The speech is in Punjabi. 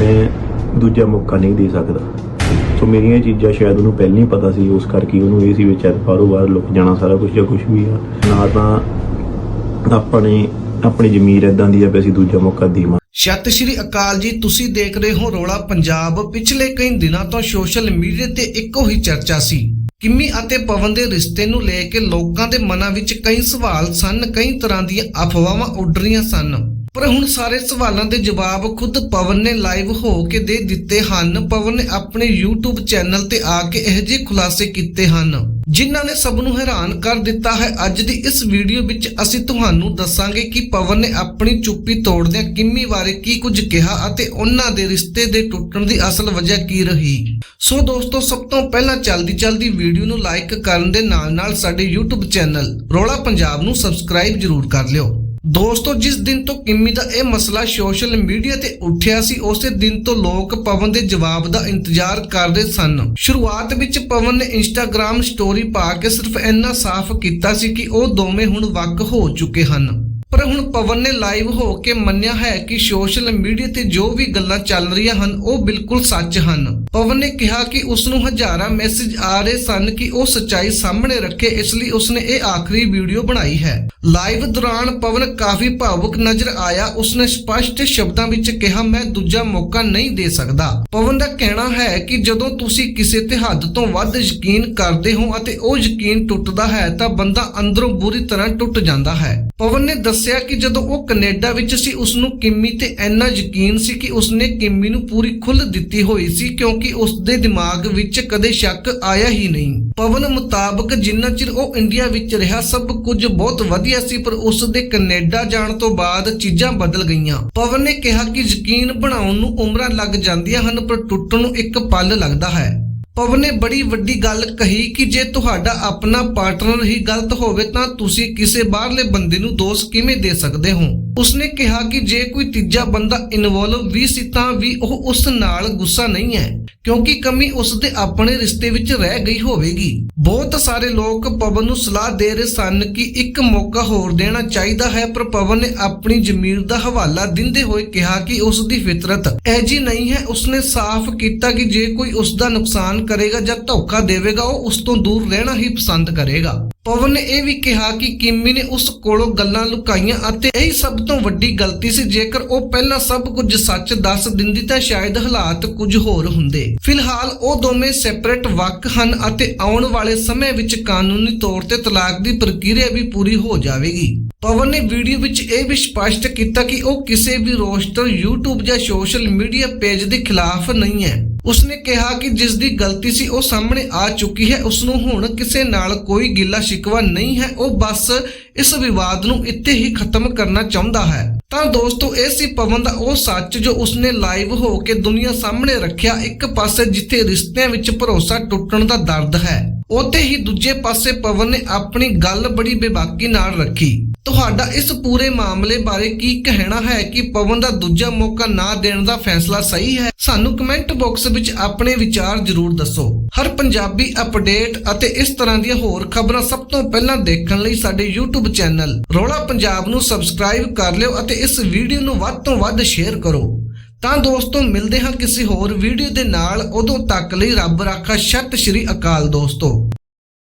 ਮੈਂ ਦੂਜਾ ਮੌਕਾ ਨਹੀਂ ਦੇ ਸਕਦਾ। ਸੋ ਮੇਰੀਆਂ ਚੀਜ਼ਾਂ ਸ਼ਾਇਦ ਉਹਨੂੰ ਪਹਿਲਾਂ ਹੀ ਪਤਾ ਸੀ, ਉਸ ਕਰਕੇ ਉਹਨੂੰ ਇਹ ਸੀ ਵੀ ਚੱਲ ਬਾਹਰੋਂ ਬਾਹਰ ਲੁਕ ਜਾਣਾ ਸਾਰਾ ਕੁਝ ਜਾਂ ਕੁਝ ਵੀ ਆ। ਨਾ ਤਾਂ ਆਪਣੇ ਆਪਣੀ ਜ਼ਮੀਰ ਇਦਾਂ ਦੀ ਆ ਵੀ ਅਸੀਂ ਦੂਜਾ ਮੌਕਾ ਦੇਵਾਂ ਸਤਿ ਸ਼੍ਰੀ ਅਕਾਲ ਜੀ, ਤੁਸੀਂ ਦੇਖ ਰਹੇ ਹੋ ਰੋਲਾ ਪੰਜਾਬ। ਪਿਛਲੇ ਕਈ ਦਿਨਾਂ ਤੋਂ ਸੋਸ਼ਲ ਮੀਡੀਆ ਤੇ ਇੱਕੋ ਹੀ ਚਰਚਾ ਸੀ। ਕਿੰਮੀ ਅਤੇ ਪਵਨ ਦੇ ਰਿਸ਼ਤੇ ਨੂੰ ਲੈ ਕੇ ਲੋਕਾਂ ਦੇ ਮਨਾਂ ਵਿੱਚ ਕਈ ਸਵਾਲ ਸਨ, ਕਈ ਤਰ੍ਹਾਂ ਦੀਆਂ ਅਫਵਾਹਾਂ ਉੱਡ ਰਹੀਆਂ ਸਨ। ਪਰ ਹੁਣ ਸਾਰੇ ਸਵਾਲਾਂ ਦੇ ਜਵਾਬ ਖੁਦ ਪਵਨ ਨੇ ਲਾਈਵ ਹੋ ਕੇ ਦੇ ਦਿੱਤੇ ਹਨ। ਪਵਨ ਨੇ ਆਪਣੇ YouTube ਚੈਨਲ ਤੇ ਆ ਕੇ ਇਹ ਜਿਹੇ ਖੁਲਾਸੇ ਕੀਤੇ ਹਨ, ਜਿਨ੍ਹਾਂ ਨੇ ਸਭ ਨੂੰ ਹੈਰਾਨ ਕਰ ਦਿੱਤਾ ਹੈ। ਅੱਜ ਦੀ ਇਸ ਵੀਡੀਓ ਵਿੱਚ ਅਸੀਂ ਤੁਹਾਨੂੰ ਦੱਸਾਂਗੇ ਕਿ ਪਵਨ ਨੇ ਆਪਣੀ ਚੁੱਪੀ ਤੋੜਦਿਆਂ ਕਿੰਮੀ ਬਾਰੇ ਕੀ ਕੁਝ ਕਿਹਾ ਅਤੇ ਉਹਨਾਂ ਦੇ ਰਿਸ਼ਤੇ ਦੇ ਟੁੱਟਣ ਦੀ ਅਸਲ ਵਜ੍ਹਾ ਕੀ ਰਹੀ। ਸੋ ਦੋਸਤੋ, ਸਭ ਤੋਂ ਪਹਿਲਾਂ ਚਲਦੀ ਚਲਦੀ ਵੀਡੀਓ ਨੂੰ ਲਾਈਕ ਕਰਨ ਦੇ ਨਾਲ ਨਾਲ ਸਾਡੇ YouTube ਚੈਨਲ ਰੋਲਾ ਪੰਜਾਬ ਨੂੰ ਸਬਸਕ੍ਰਾਈਬ ਜ਼ਰੂਰ ਕਰ ਲਿਓ। ਦੋਸਤੋ, ਜਿਸ ਦਿਨ ਤੋਂ ਕਿੰਮੀ ਦਾ ਇਹ ਮਸਲਾ ਸੋਸ਼ਲ ਮੀਡੀਆ ਤੇ ਉੱਠਿਆ ਸੀ, ਉਸੇ ਦਿਨ ਤੋਂ ਲੋਕ ਪਵਨ ਦੇ ਜਵਾਬ ਦਾ ਇੰਤਜ਼ਾਰ ਕਰ ਰਹੇ ਸਨ। ਸ਼ੁਰੂਆਤ ਵਿੱਚ ਪਵਨ ਨੇ ਇੰਸਟਾਗ੍ਰam ਸਟੋਰੀ ਪਾ ਕੇ ਸਿਰਫ ਇੰਨਾ ਸਾਫ਼ ਕੀਤਾ ਸੀ ਕਿ ਉਹ ਦੋਵੇਂ ਹੁਣ ਵੱਖ ਹੋ ਚੁੱਕੇ ਹਨ। ਪਰ ਹੁਣ ਪਵਨ ਨੇ ਲਾਈਵ ਹੋ ਕੇ ਮੰਨਿਆ ਹੈ ਕਿ ਸੋਸ਼ਲ ਮੀਡੀਆ ਤੇ ਜੋ ਵੀ ਗੱਲਾਂ ਚੱਲ ਰਹੀਆਂ ਹਨ, ਉਹ ਬਿਲਕੁਲ ਸੱਚ ਹਨ। ਪਵਨ ਨੇ ਕਿਹਾ ਕਿ ਉਸ ਨੂੰ ਹਜ਼ਾਰਾਂ ਮੈਸੇਜ ਆ ਰਹੇ ਸਨ ਕਿ ਉਹ ਸੱਚਾਈ ਸਾਹਮਣੇ ਰੱਖੇ, ਇਸ ਲਈ ਉਸਨੇ ਇਹ ਆਖਰੀ ਵੀਡੀਓ ਬਣਾਈ ਹੈ। ਲਾਈਵ ਦੌਰਾਨ ਪਵਨ ਕਾਫੀ ਭਾਵੁਕ ਨਜ਼ਰ ਆਇਆ। ਉਸਨੇ ਸਪਸ਼ਟ ਸ਼ਬਦਾਂ ਵਿੱਚ ਕਿਹਾ, ਮੈਂ ਦੂਜਾ ਮੌਕਾ ਨਹੀਂ ਦੇ ਸਕਦਾ। ਪਵਨ ਦਾ ਕਹਿਣਾ ਹੈ ਕਿ ਜਦੋਂ ਤੁਸੀਂ ਕਿਸੇ ਤੇ ਹੱਦ ਤੋਂ ਵੱਧ ਯਕੀਨ ਕਰਦੇ ਹੋ ਅਤੇ ਉਹ ਯਕੀਨ ਟੁੱਟਦਾ ਹੈ, ਤਾਂ ਬੰਦਾ ਅੰਦਰੋਂ ਬੁਰੀ ਤਰ੍ਹਾਂ ਟੁੱਟ ਜਾਂਦਾ ਹੈ। ਪਵਨ ਨੇ ਦੱਸਿਆ ਕਿ ਜਦੋਂ ਉਹ ਕੈਨੇਡਾ ਵਿੱਚ ਸੀ ਉਸ ਨੂੰ ਕਿੰਮੀ ਤੇ ਇੰਨਾ ਯਕੀਨ ਸੀ ਕਿ ਉਸਨੇ ਕਿੰਮੀ ਨੂੰ ਪੂਰੀ ਖੁੱਲ੍ਹ ਦਿੱਤੀ ਹੋਈ ਸੀ, ਕਿਉਂਕਿ ਉਸ ਦੇ ਦਿਮਾਗ ਵਿੱਚ ਕਦੇ ਸ਼ੱਕ ਆਇਆ ਹੀ ਨਹੀਂ। ਪਵਨ ਮੁਤਾਬਕ ਜਿੰਨਾ ਚਿਰ ਉਹ ਇੰਡੀਆ ਵਿੱਚ ਰਿਹਾ, ਸਭ ਕੁਝ ਬਹੁਤ ਵਧੀਆ ਸੀ, ਪਰ ਉਸ ਦੇ ਕੈਨੇਡਾ ਜਾਣ ਤੋਂ ਬਾਅਦ ਚੀਜ਼ਾਂ ਬਦਲ ਗਈਆਂ। ਪਵਨ ਨੇ ਕਿਹਾ ਕਿ ਯਕੀਨ ਬਣਾਉਣ ਨੂੰ ਉਮਰਾਂ ਲੱਗ ਜਾਂਦੀਆਂ ਹਨ, ਪਰ ਟੁੱਟਣ ਨੂੰ ਇੱਕ ਪਲ ਲੱਗਦਾ ਹੈ। ਪਵਨ ਨੇ ਬੜੀ ਵੱਡੀ ਗੱਲ ਕਹੀ ਕਿ ਜੇ ਤੁਹਾਡਾ ਆਪਣਾ ਪਾਰਟਨਰ ਹੀ ਗਲਤ ਹੋਵੇ ਤਾਂ ਤੁਸੀਂ ਕਿਸੇ ਬਾਹਰਲੇ ਬੰਦੇ ਨੂੰ ਦੋਸ਼ ਕਿਵੇਂ ਦੇ ਸਕਦੇ ਹੋ? ਉਸਨੇ ਕਿਹਾ ਕਿ ਜੇ ਕੋਈ ਤੀਜਾ ਬੰਦਾ ਇਨਵੋਲਵ ਵੀ ਸੀ ਤਾਂ ਵੀ ਉਹ ਉਸ ਨਾਲ ਗੁੱਸਾ ਨਹੀਂ ਹੈ। ਕਿਉਂਕਿ ਕਮੀ ਉਸ ਦੇ ਆਪਣੇ ਰਿਸ਼ਤੇ ਵਿੱਚ ਰਹਿ ਗਈ ਹੋਵੇਗੀ। ਬਹੁਤ ਸਾਰੇ ਲੋਕ ਪਵਨ ਨੂੰ ਸਲਾਹ ਦੇ ਰਹੇ ਸਨ ਕਿ ਇੱਕ ਮੌਕਾ ਹੋਰ ਦੇਣਾ ਚਾਹੀਦਾ ਹੈ, ਪਰ ਪਵਨ ਨੇ ਆਪਣੀ ਜ਼ਮੀਰ ਦਾ ਹਵਾਲਾ ਦਿੰਦੇ ਹੋਏ ਕਿਹਾ ਕਿ ਉਸ ਦੀ ਫਿਤਰਤ ਐਜੀ ਨਹੀਂ ਹੈ। ਉਸਨੇ ਸਾਫ਼ ਕੀਤਾ ਕਿ ਜੇ ਕੋਈ ਉਸ ਦਾ ਨੁਕਸਾਨ ਕਰੇਗਾ ਜਾਂ ਧੋਖਾ ਦੇਵੇਗਾ, ਉਹ ਉਸ ਤੋਂ ਦੂਰ ਰਹਿਣਾ ਹੀ ਪਸੰਦ ਕਰੇਗਾ। ਪਵਨ ਨੇ ਇਹ ਵੀ ਕਿਹਾ ਕਿ ਕਿਮੀ ਨੇ ਉਸ ਕੋਲੋਂ ਗੱਲਾਂ ਲੁਕਾਈਆਂ ਅਤੇ ਇਹ ਸਭ ਤੋਂ ਵੱਡੀ ਗਲਤੀ ਸੀ, ਜੇਕਰ ਉਹ ਪਹਿਲਾਂ ਸਭ ਕੁਝ ਸੱਚ ਦੱਸ ਦਿੰਦੀ ਤਾਂ ਸ਼ਾਇਦ ਹਾਲਾਤ ਕੁਝ ਹੋਰ ਹੁੰਦੇ। ਫਿਲਹਾਲ ਉਹ ਦੋਵੇਂ ਸੈਪਰੇਟ ਵਕ ਹਨ ਅਤੇ ਆਉਣ ਵਾਲੇ ਸਮੇਂ ਵਿੱਚ ਕਾਨੂੰਨੀ ਤੌਰ ਤੇ ਤਲਾਕ ਦੀ ਪ੍ਰਕਿਰਿਆ ਵੀ ਪੂਰੀ ਹੋ ਜਾਵੇਗੀ। ਪਵਨ ਨੇ ਵੀਡੀਓ ਵਿੱਚ ਇਹ ਵੀ ਸਪਸ਼ਟ ਕੀਤਾ ਕਿ ਉਹ ਕਿਸੇ ਵੀ ਰੋਸਟਰ, YouTube ਜਾਂ ਸੋਸ਼ਲ ਮੀਡੀਆ ਪੇਜ ਦੇ ਖਿਲਾਫ ਨਹੀਂ ਹੈ। ਉਸਨੇ ਕਿਹਾ ਕਿ ਜਿਸ ਦੀ ਗਲਤੀ ਸੀ, ਉਹ ਸਾਹਮਣੇ ਆ ਚੁੱਕੀ ਹੈ। ਉਸ ਨੂੰ ਹੁਣ ਕਿਸੇ ਨਾਲ ਕੋਈ ਗਿੱਲਾ ਸ਼ਿਕਵਾ ਨਹੀਂ ਹੈ। ਉਹ ਬਸ ਇਸ ਵਿਵਾਦ ਨੂੰ ਇੱਥੇ ਹੀ ਖਤਮ ਕਰਨਾ ਚਾਹੁੰਦਾ ਹੈ। ਤਾਂ ਦੋਸਤੋ, ਇਹ ਸੀ ਪਵਨ ਦਾ ਉਹ ਸੱਚ ਜੋ ਉਸਨੇ ਲਾਈਵ ਹੋ ਕੇ ਦੁਨੀਆ ਸਾਹਮਣੇ ਰੱਖਿਆ ਇੱਕ ਪਾਸੇ ਜਿੱਥੇ ਰਿਸ਼ਤਿਆਂ ਵਿੱਚ ਭਰੋਸਾ ਟੁੱਟਣ ਦਾ ਦਰਦ ਹੈ। ਉੱਥੇ ਹੀ ਦੂਜੇ ਪਾਸੇ ਪਵਨ ਨੇ ਆਪਣੀ ਗੱਲ ਬੜੀ ਬੇਬਾਕੀ ਨਾਲ ਰੱਖੀ। ਤੁਹਾਡਾ ਇਸ ਪੂਰੇ ਮਾਮਲੇ ਬਾਰੇ ਕੀ ਕਹਿਣਾ ਹੈ ਕਿ ਪਵਨ ਦਾ ਦੂਜਾ ਮੌਕਾ ਨਾ ਦੇਣ ਦਾ ਫੈਸਲਾ ਸਹੀ ਹੈ? ਸਾਨੂੰ ਕਮੈਂਟ ਬਾਕਸ ਵਿੱਚ ਆਪਣੇ ਵਿਚਾਰ ਜ਼ਰੂਰ ਦੱਸੋ। ਹਰ ਪੰਜਾਬੀ ਅਪਡੇਟ ਅਤੇ ਇਸ ਤਰ੍ਹਾਂ ਦੀਆਂ ਹੋਰ ਖਬਰਾਂ ਸਭ ਤੋਂ ਪਹਿਲਾਂ ਦੇਖਣ ਲਈ ਸਾਡੇ YouTube ਚੈਨਲ ਰੋਲਾ ਪੰਜਾਬ ਨੂੰ ਸਬਸਕ੍ਰਾਈਬ ਕਰ ਲਿਓ ਅਤੇ ਇਸ ਵੀਡੀਓ ਨੂੰ ਵੱਧ ਤੋਂ ਵੱਧ ਸ਼ੇਅਰ ਕਰੋ। ਤਾਂ ਦੋਸਤੋ, ਮਿਲਦੇ ਹਾਂ ਕਿਸੇ ਹੋਰ ਵੀਡੀਓ ਦੇ ਨਾਲ। ਉਦੋਂ ਤੱਕ ਲਈ ਰੱਬ ਰਾਖਾ, ਸਤਿ ਸ਼੍ਰੀ ਅਕਾਲ ਦੋਸਤੋ।